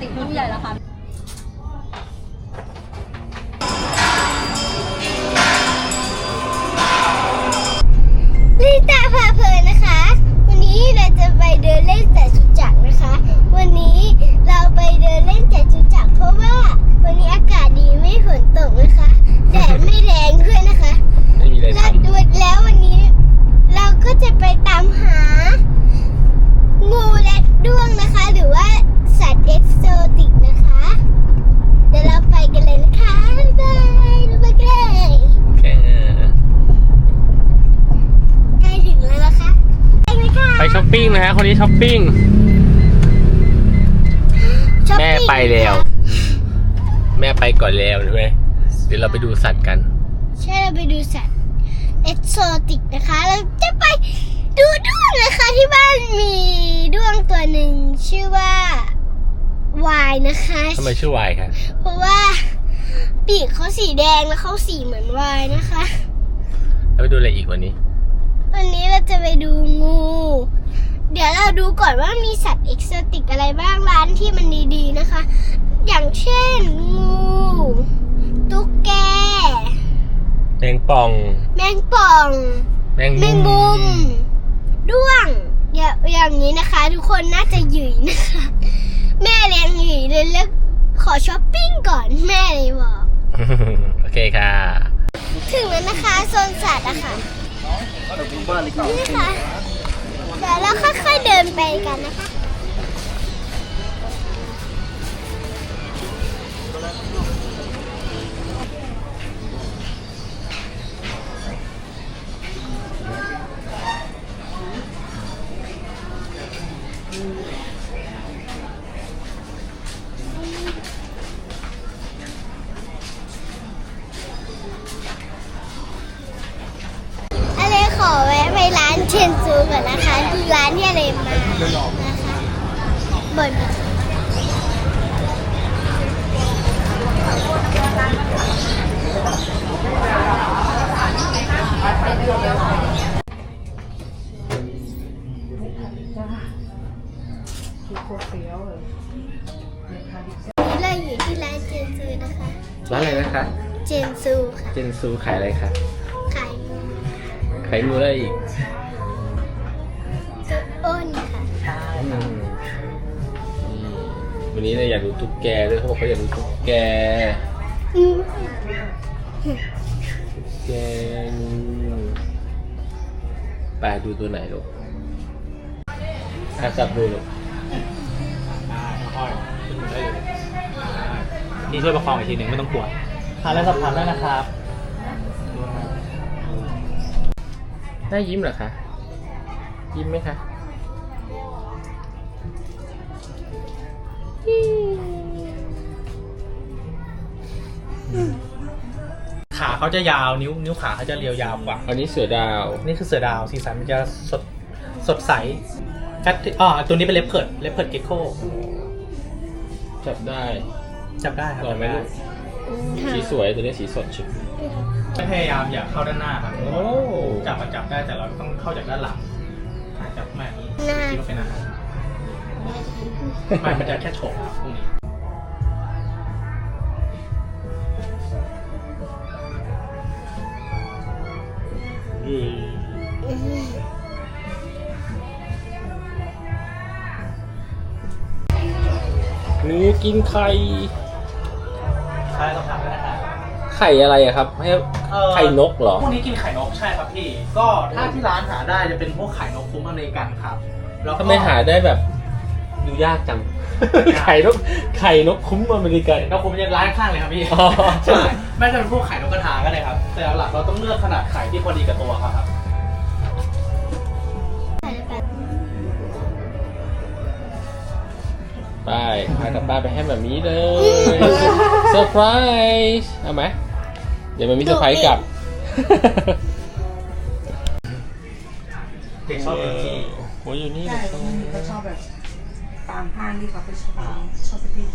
ติรุ่นใหญ่ราคาลิตาพาเพลินนะคะ วันนี้เราจะไปเดินเล่นแต่จุจักรนะคะ วันนี้เราไปเดินเล่นแต่จุจักรเพราะว่าวันนี้อากาศดีไม่ฝนตกนะคะแดดไม่แรงด้วยนะคะไม่มีอะไรและทำดูแล้ววันนี้ เราก็จะไปตามหา งูและด้วงนะคะ หรือว่า สัตว์เอ็กโซติกนะคะ เดี๋ยวเราไปกันเลยนะคะบ๊ายบายเราไปกันเลยแค่ใกล้ถึงแล้วนะคะ ไปเลยค่ะไปช้อปปิ้งนะฮะคนนี้ช้อปปิ้ง ช้อปแม่ปิ้งไปแล้ว แม่ไปก่อนแล้วใช่ไหมเดี๋ยวเราไปดูสัตว์กัน ใช่เราไปดูสัตว์เอ็กโซติกนะคะ เราจะไปดูด้วงนะคะที่บ้านมีด้วงตัวหนึ่งชื่อว่า วายนะคะทำไมชื่อวายครับเพราะว่าปีกเขาสีแดงแล้วเขาสีเหมือนวายนะคะแล้วไปดูอะไรอีกวันนี้ วันนี้เราจะไปดูงู เดี๋ยวเราดูก่อนว่ามีสัตว์เอกโซติกอะไรบ้างร้านที่มันดีๆนะคะ อย่างเช่นงูตุ๊กแก แมงป่อง แมงป่อง แมงแมงมุมด้วงอย่างอย่างนี้นะคะ ทุกคนน่าจะหยุยนะคะ แม่เลี้ยงหยุยเลยแล้วขอช้อปปิ้งก่อนแม่เลยบอก โอเคค่ะ ถึงแล้วนะคะโซนสัตว์อะค่ะนี่ค่ะ เดี๋ยวเราค่อยๆเดินไปกันนะคะ ก่อนนะคะคือร้านที่อะไรมานะคะบนนี่เราอยู่ที่ร้านเจนซูนะคะ ร้านอะไรนะคะ เจนซูค่ะ เจนซูขายอะไรคะ ขายงูขายงูอะไรอีก วันนี้เราอยากดูตุ๊กแกด้วยเขาบอกเขาอยากดูตุ๊กแกอืมแกงูไปดูตัวไหนลูกอะจับดูลูกนี่ช่วยประคองอีกทีหนึ่งไม่ต้องกลัวทานแล้วสับทานได้นะครับน่ายิ้มเหรอคะ ยิ้มไหมคะ ขาเขาจะยาวนิ้วนิ้วขาเขาจะเรียวยาวกว่า อันนี้เสือดาว นี่คือเสือดาวสีสันมันจะสดสดใสกัดอ๋อตัวนี้เป็นเลปเพิร์ดเลปเพิร์ดเกคโคจับได้จับได้ครับลองไหมจับลูได้กสีสวยตัวนี้สีสดชิบไม่พยายามอย่าเข้าด้านหน้าครับโอ้จับมาจับได้แต่เราต้องเข้าจากด้านหลังหาจับแม่นี้คิดว่าเป็นอาหาร ไม่มันจะแค่โฉบครับพวกนี้อืมงูกินไข่ ใช่ต้องทำด้วยนะครับไข่อะไรอะครับให้เอ่อไข่นกเหรอ พวกนี้กินไข่นกใช่ครับพี่ ก็ถ้าที่ร้านหาได้จะเป็นพวกไข่นกคุ้มอเมริกันครับแล้วก็ทำไมหาได้แบบ ดูยากจัง ไข่นกไข่นกคุ้มอเมริกันนกคุ้มจะร้านข้างเลยครับพี่อ๋อ ใช่ไม่จะเป็นพวกไข่นกกระทาก็ได้ครับ แต่หลักเราต้องเลือกขนาดไข่ที่พอดีกับตัวเขาครับ ไปพากลับบ้านไปให้แบบนี้เลยเซอร์ไพรส์เอาไหมเดี๋ยวมันมีเซอร์ไพรส์กลับ เด็กชอบเต็มที่โอ้ยอยู่นี่ใช่เหรอเขาชอบแบบ ตามห้างที่เขาไปชอบชอบไปที่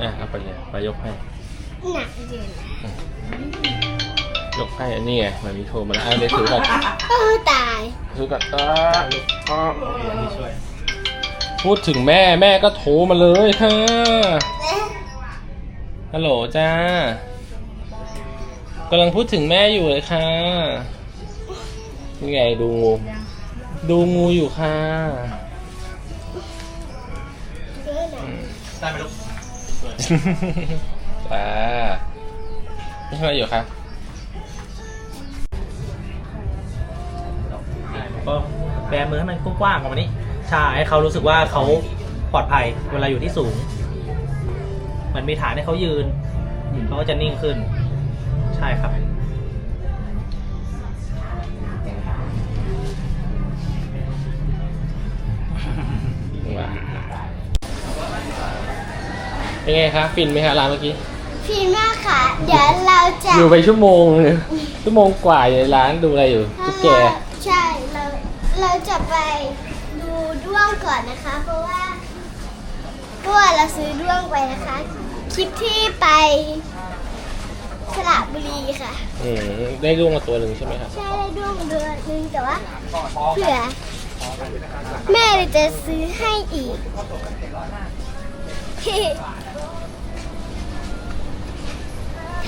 อะเอาไปเลยไปยกให้หนักเดือนยกให้อันนี้ไงมันมีโทรมาแล้วอะเดี๋ยวถือก่อนโอ้ตายถือก่อนอ่าอ่าอันนี้ช่วยพูดถึงแม่แม่ก็โทรมาเลยค่ะฮัลโหลจ้ากำลังพูดถึงแม่อยู่เลยค่ะนี่ไงดูงู ดูงูอยู่ค่ะ ได้ไหมลูกจ้านี่ทำอะไรอยู่คะก็แบมือให้มันกว้างๆกว่านี้ใช่ให้เขารู้สึกว่าเขาปลอดภัยเวลาอยู่ที่สูง มันมีฐานให้เขายืนเขาก็จะนิ่งขึ้น ใช่ครับ เป็นไงคะฟินไหมคะร้านเมื่อกี้พี่มากค่ะ เดี๋ยวเราจะอยู่ไปชั่วโมงนึงชั่วโมงกว่าอยู่ในร้านดูอะไรอยู่ตุ๊กแกใช่ เราเราจะไปดูด้วงก่อนนะคะ เพราะว่าเพราะว่าเราซื้อด้วงไปนะคะ คลิปที่ไปสระบุรีค่ะ อืมได้ลูกมาตัวหนึ่งใช่ไหมครับใช่ได้ด้วงเดือนนึงแต่ว่าเผื่อแม่เลยจะซื้อให้อีก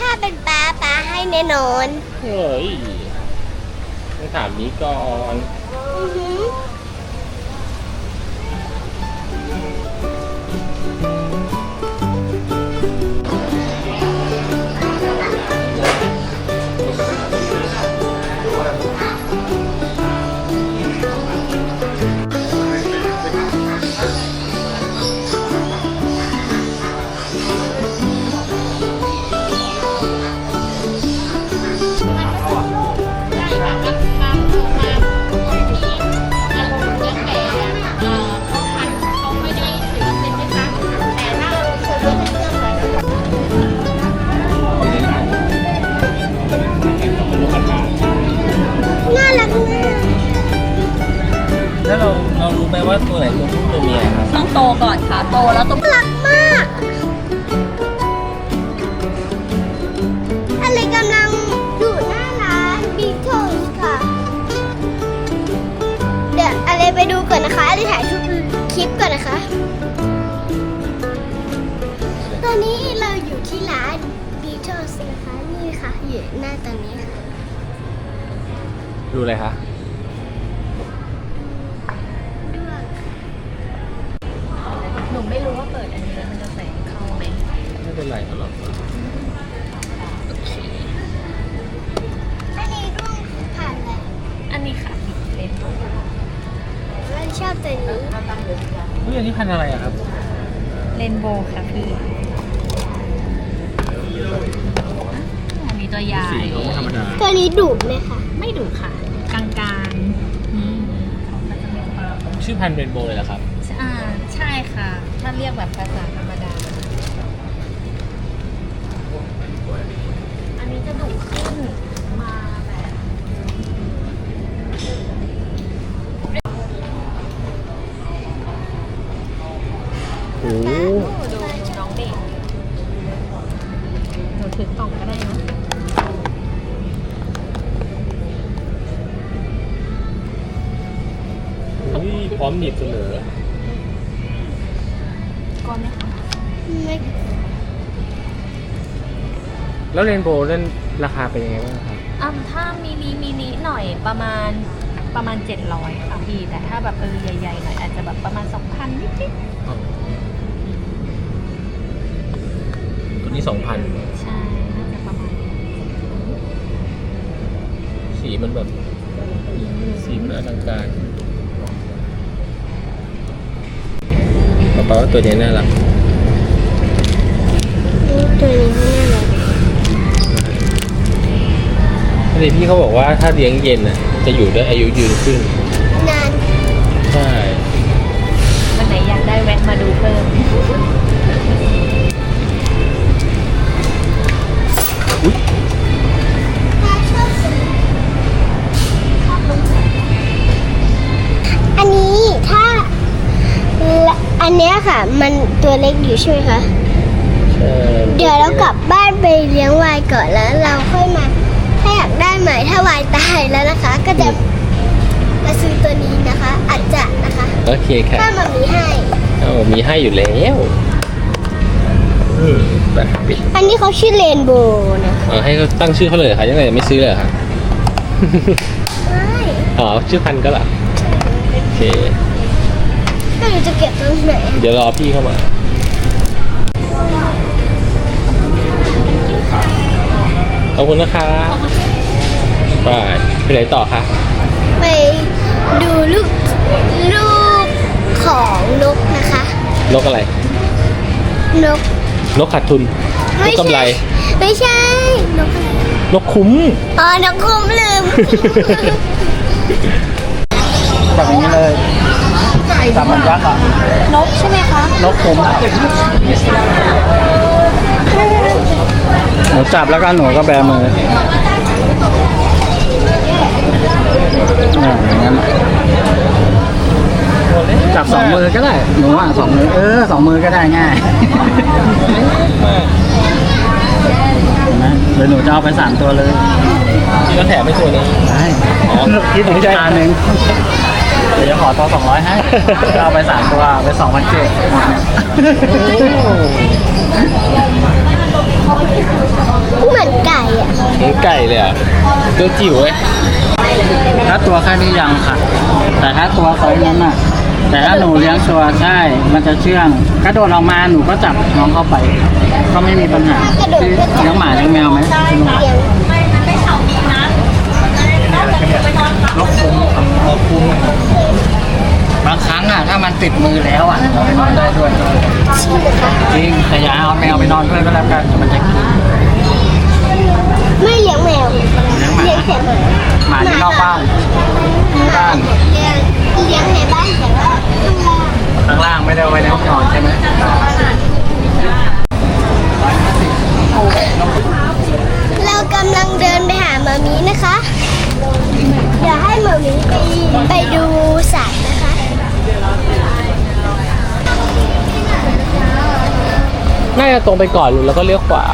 ถ้าเป็นป้าป้าให้แน่นอน เฮ้ยต้องถามนี้ก่อน อือหือ ไรไปดูก่อนนะคะอะไรถ่ายชุดคลิปก่อนนะคะ ตอนนี้เราอยู่ที่ร้านบีทอลนะคะนี่ค่ะอยู่หน้าตอนนี้ค่ะดูอะไรคะหนูไม่รู้ว่าเปิดอันนี้แล้วมันจะใส่เข้าไหมไม่เป็นไรครับหรอกอันนี้รูปผ่านเลยอันนี้ค่ะเลนเราชอบตัวนี้เฮ้ยอันนี้พันธุ์อะไรอะครับเลนโบว์ค่ะพี่อันนี้ตัวใหญ่สีเขาไม่ธรรมดาตัวนี้ดุไหมคะไม่ดุค่ะ กลางๆนี่เขาก็จะมีความชื่อพันธุ์เรนโบว์เลยเหรอครับ อ่าใช่ค่ะ ถ้าเรียกแบบภาษาธรรมดา อันนี้จะดุขึ้น หนีบเสมอก้อนไหมคะไม่แล้วเรนโบว์นั่นราคาเป็นยังไงบ้างครับอ่าถ้ามินิมินิหน่อยประมาณประมาณ 700ค่ะพี่ แต่ถ้าแบบเออใหญ่ๆหน่อยอาจจะแบบประมาณ 2,000 นิดตัวนี้สองพันๆใช่น่าจะประมาณนี้สีมันแบบ สีมันอลังการ ป๊าป๊าว่าตัวนี้น่ารักตัวนี้ไม่น่ารักทีพี่เขาบอกว่าถ้าเลี้ยงเย็นน่ะ จะอยู่ได้อายุยืนขึ้นน ค่ะ มันตัวเล็กอยู่ใช่ไหมคะใช่เดี๋ยวเรากลับบ้านไปเลี้ยงวายก่อนแล้ว เราค่อยมา ถ้าอยากได้ใหม่ถ้าวายตายแล้วนะคะ ก็จะเรามาซื้อตัวนี้นะคะ อาจจะนะคะโอเคค่ะถ้ามามีให้เอามีให้อยู่แล้วอืมแบบปิดอันนี้เขาชื่อเรนโบว์นะเอาให้เขาตั้งชื่อเขาเลยเหรอคะยังไงไม่ซื้อเลยเหรอคะไม่ อ๋อชื่อพันธุ์ก็เหรอโอเค ไม่รู้จะเก็บตรงไหนเดี๋ยวรอพี่เข้ามา ขอบคุณนะคะไปไปไหนต่อคะ ไปดูลูกลูกของนกนะคะ นกอะไร นก นกขาดทุน นกกำไร ไม่ใช่ นกอะไรนกคุ้ม อ๋อ นกคุ้มลืม จับอย่างนี้เลย จับมันยักษ์อะนกใช่ไหมคะนกผมหนูจับแล้วก็หนูก็แบมืออ่าอย่างนั้นอะจับสองมือก็ได้หนูอะสองมือเออสองมือก็ได้ง่ายเห็นไหมเดี๋ยวหนูจะเอาไปสามตัวเลยที่ก็แถมไม่ตัวนี้ได้อ๋อคิดถึงใจทานหนึ่ง เดี๋ยวจะขอตัวสองร้อยให้ก็เอาไปสามตัวไปสองพันเจ็ดเหมือนไก่อะเหมือนไก่เลยอะตัวจิ๋วเว้ยถ้าตัวแค่นี้ยังค่ะ แต่ถ้าตัวไซส์นั้นน่ะ แต่ถ้าหนูเลี้ยงชัวร์ใช่ มันจะเชื่องกระโดดออกมาหนูก็จับน้องเข้าไป ก็ไม่มีปัญหาถ้ากระโดดก็จับเลี้ยงหมาเลี้ยงแมวไหมเลี้ยงลกคุ้มลกคุ้มบางครั้งอะถ้ามันติดมือแล้วอะเราไปนอนได้ด้วยชื่อนะคะจริงแต่อย่าเอาแมวไปนอนด้วยก็แล้วกันมันจะกินไม่เลี้ยงแมวเลี้ยงแต่หมาหมาที่นอกบ้านในบ้านเลี้ยงเลี้ยงในบ้านแต่ว่าข้างล่างข้างล่างไม่ได้เอาไว้ในห้องนอนใช่ไหมเรากำลังเดินไปหาหมามีนะคะ เดี๋ยวให้หมามี ไปดูสัตว์นะคะ น่าจะตรงไปก่อนลุงแล้วก็เลี้ยวขวา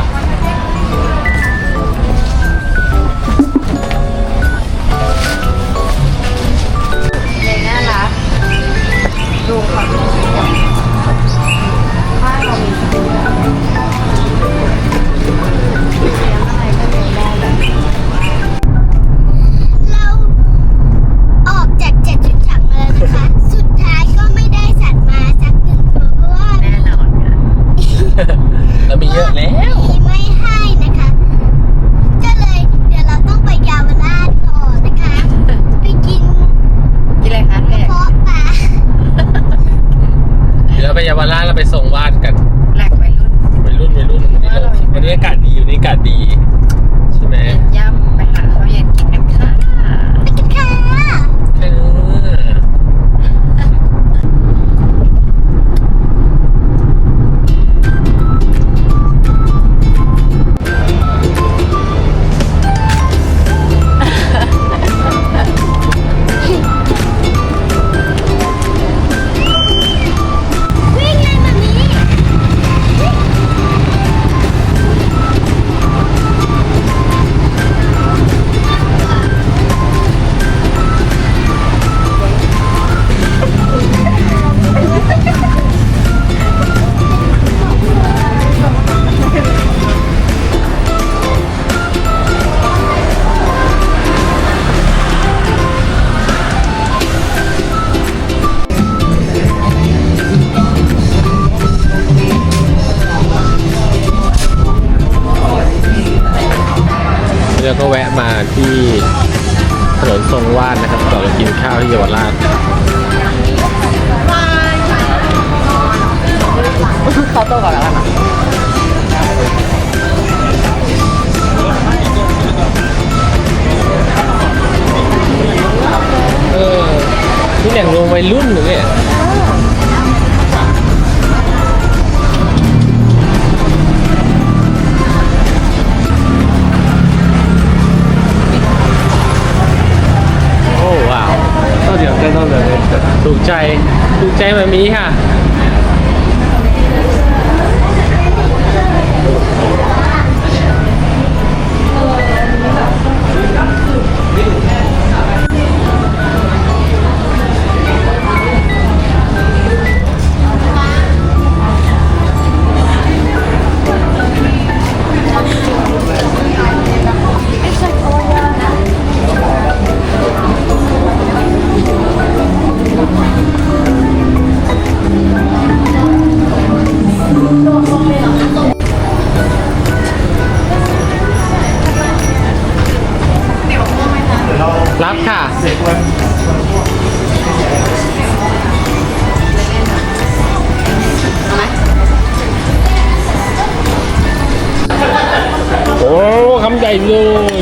เล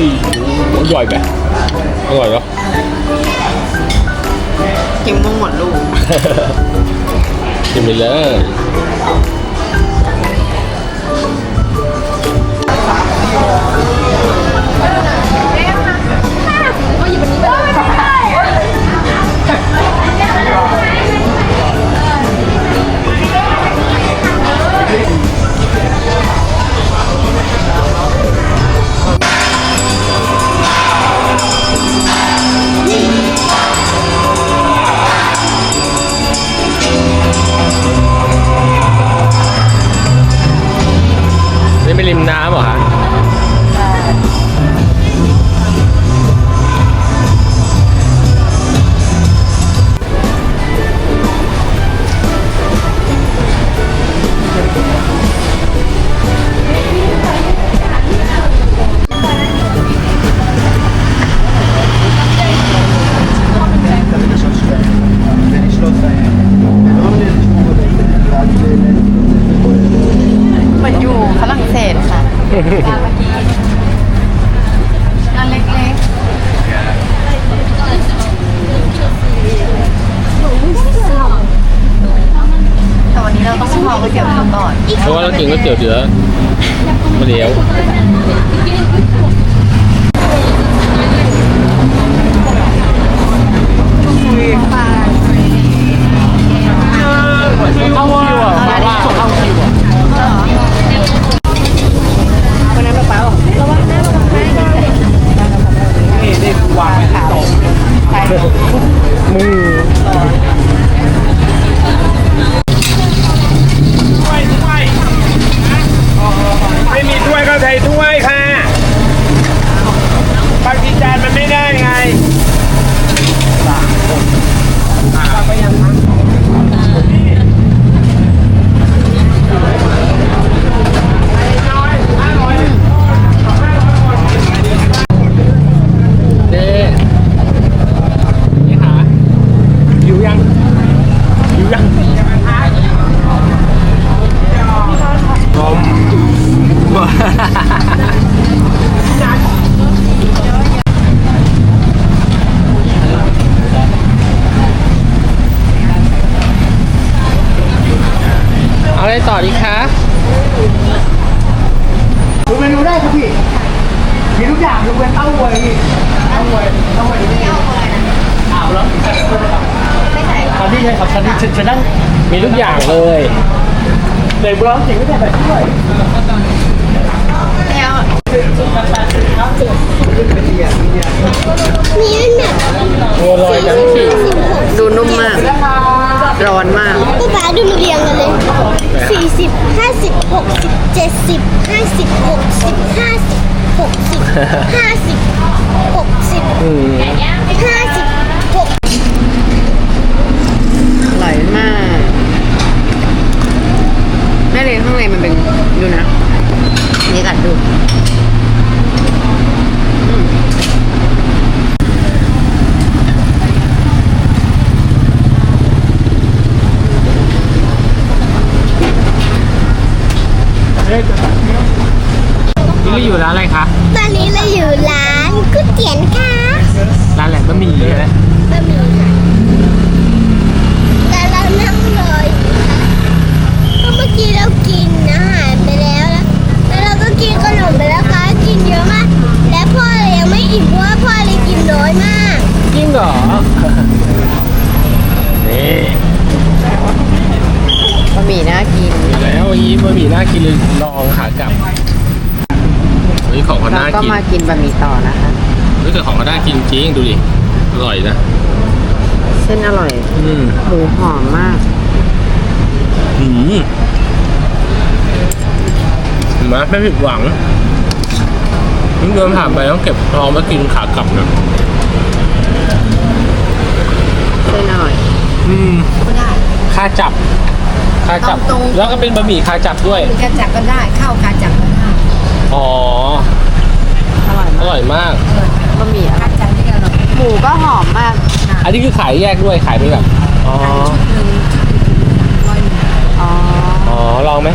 ยโอ้โหอร่อยไหมอร่อยเหรอกินหมดลูก กินไปเลย นี่เป็นริมน้ำเหรอคะ เตี๋ยวเรือก่อนเพราะว่าเรากินก๋วยเตี๋ยวเดือมาเดียว ต่อดีคะดูเมนูได้ครับพี่ มีทุกอย่างยกเว้นเต้าหวยเต้าหวยเต้าหวยไม่เอาเลยนะอ้าวแล้วไม่ใส่คันนี้ใช่ครับคันนี้ฉันฉันนั่งมีทุกอย่างเลยเด็กร้องเสียงไม่ได้แบบด้วยไม่เอามีอันแบบตัวลอยกันสิดูนุ่มมาก ร้อนมากป้าป๋าดูมาเรียงกันเลยสี่สิบห้าสิบหกสิบเจ็ดสิบห้าสิบหกสิบห้าสิบหกสิบห้าสิบหกสิบอืมห้าสิบหก อร่อยมากแม่เลยข้างในมันเป็นดูนะนี่กัดดูอืม นี่เราอยู่ร้านอะไรคะ ตอนนี้เราอยู่ร้านก๋วยเตี๋ยวค่ะ ร้านแหลมบะหมี่ใช่ไหม บะหมี่ค่ะแต่เรานั่งรออยู่ค่ะเพราะเมื่อกี้เรากินอาหารไปแล้วแล้วแล้วเราก็กินขนมไปแล้วค่ะกินเยอะมาก และพ่อเลยยังไม่อิ่มเพราะว่าพ่อเลยกินน้อยมาก จริง เหรอ นี่บะหมี่น่ากินแล้ววันนี้บะหมี่น่ากินเลยลองขากลับเฮ้ยของเขาแล้วน่าก็กินมากินบะหมี่ต่อนะคะเฮ้ยแต่ของเขาน่ากินจริงดูดิ อร่อยนะ เส้นอร่อย อืมหมูหอมมากหืมเห็นไหมไม่ผิดหวังนี่เดินผ่านไปต้องเก็บทองมากินขากลับนะ เส้นอร่อยอืมค่าจับค่าจับเอาตรงแล้วก็เป็นบะหมี่ค่าจับด้วยกาจับก็ได้ข้าวกาจับก็ได้อ๋อ อร่อยอมากร่อยมาก บะหมี่อร่อยจับที่อร่อยหมูก็หอมมาก อันนี้คือขายแยกด้วยขายเป็นแบบ อ๋ออ๋ออ๋อ ลองไหม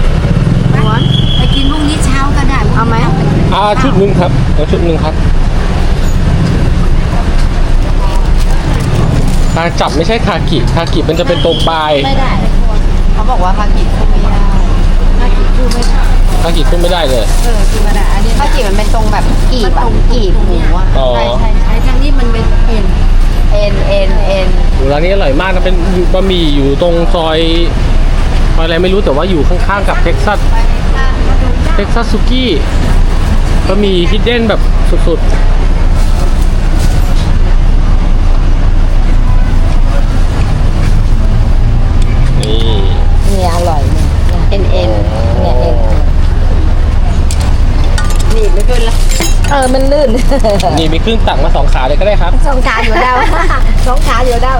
ม้วนไปกินพรุ่งนี้เช้าก็ได้เอาไหมเอาชุดหนึ่งครับเอาชุดหนึ่งครับาจับไม่ใช่คากิคากิมันจะเป็นตรงปลายไม่ได้เขาบอกว่าคากิคู่ไม่ได้คากิคู่ไม่ได้คากิขึ้นไม่ได้เลยเออคู่ไม่ได้อันนี้คากิมันเป็นตรงแบบกีบอะกีบหมูอะอ๋อใช่ใช่ใช่ทั้งนี้มันเป็นเอ็นเอ็นเอ็นเอ็นโหร้านนี้อร่อยมากนะเป็นบะหมี่อยู่ตรงซอยซอยอะไรไม่รู้แต่ว่าอยู่ข้างๆกับเท็กซัสเท็กซัสซุกี้บะหมี่ฮิดเด้นแบบสุดๆนี่ เนี่ยอร่อยเนี่ยเอ็นเอ็นเนี่ยเอ็นหนีบไม่ขึ้นละ เออมันลื่นนี่มีครึ่งตักมาสองขาเลยก็ได้ครับ สองขาอยู่ดาวสองขาอยู่ดาว